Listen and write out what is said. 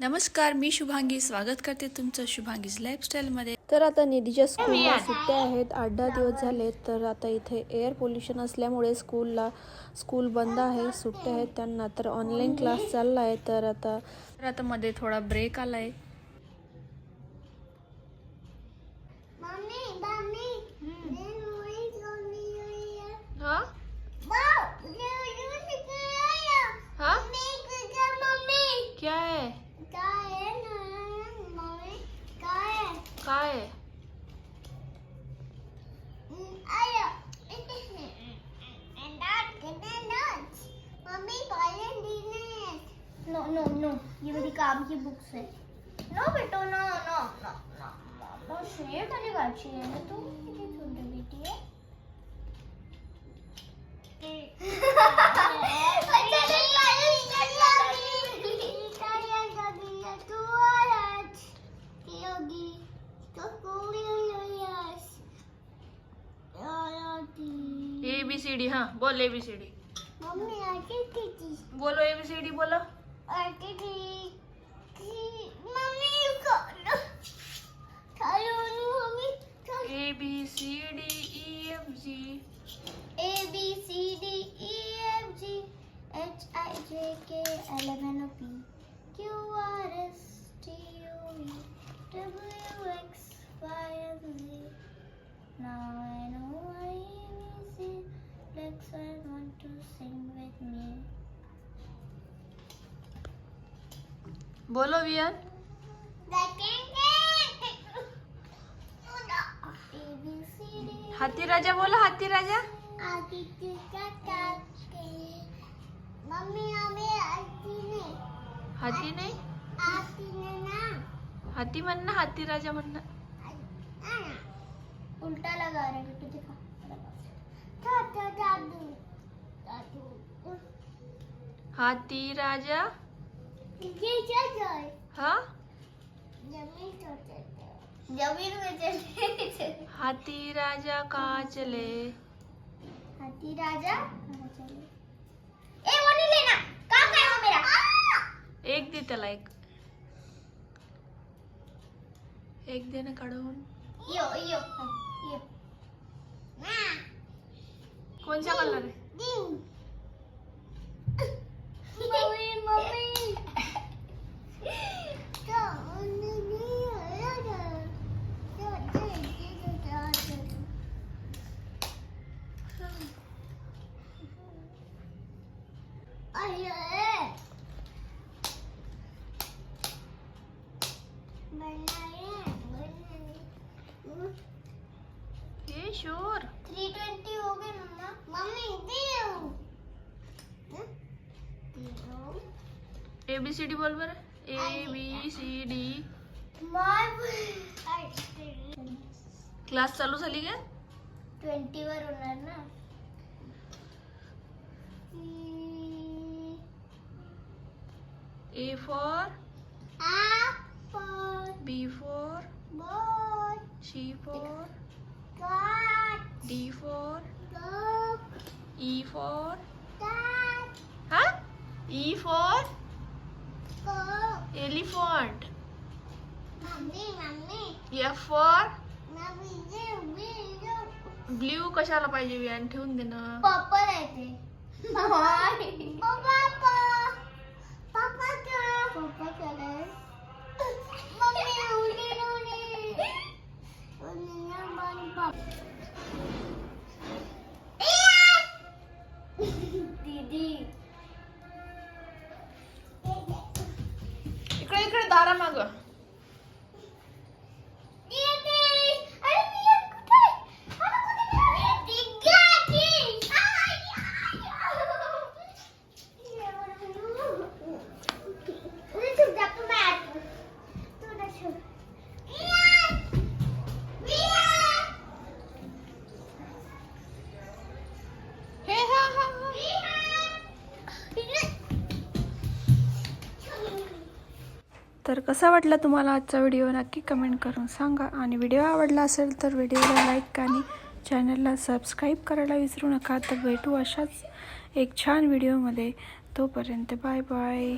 नमस्कार मी शुभांगी. स्वागत करते तुमचं शुभांगीज लाईफस्टाईलमध्ये तर आता निधीच्या स्कूलला सुट्ट्या आहेत. आठ दहा दिवस झाले तर आता इथे एअर पोल्युशन असल्यामुळे स्कूलला स्कूल बंद आहे. सुट्ट्या आहेत त्यांना. तर ऑनलाईन क्लास चालला आहे तर आता तर आता मध्ये थोडा ब्रेक आला आहे Mommy, काम की बुक्स है. No, बेटो, no, no, no, no. No, शेर तरी वाची आहे ना तू किती छोटी बेटी आहे. ए बी सी डी हाँ बोल ए बी सी डी मम्मी थी बोलो ए बी सी डी बोलो थी मम्मी को खायो नी mummy A B C D E F G A B C D E F G H I J K L M N O P Q R S T U V W X Y and Z. Now I know I am easy. Lex, I want to sing with me. बोलो D हाथी राजा बोलो हाथी राजा आदित्य काका mummy हमें आती नहीं हाथी नाही आती नहीं ना। हाथी म्हण ना हाथी राजा म्हण ना। उल्टा लगा रहे हैं तुझे था था दादू दादू हाथी राजा? ये क्या जाए हा? ज़मीन तो चलते ज़मीन में चलते हाथी राजा कहाँ चले? हाथी राजा कहाँ चले? नहीं लेना काम है वो मेरा? एक दे त्याला एक. एक दे ना काढून. यो यो यो. कोणचा कलर आहे? हे शोर। थ्री हो गए मम्मा। मम्मी देव ए बी सी डी बोल बरं A B C D. Class चालू झाली का? ट्वेंटी वर होणार ना। A for. Apple, B for boy, C for cat, D for dog, E for cat, हा E for go. Elephant Mummy, mummy, F for mummy, Dev, Dev. Blue कशाला पाहिजे वियान ठेवून दे ना Purple आहे ते. Para, Mago. तर कसा वाटला तुम्हाला आजचा व्हिडिओ? नक्की कमेंट करून सांगा. आणि व्हिडिओ आवडला असेल तर व्हिडिओला लाईक आणि चॅनलला सबस्क्राईब करायला विसरू नका. तर भेटू अशाच एक छान व्हिडिओमध्ये. तोपर्यंत बाय बाय.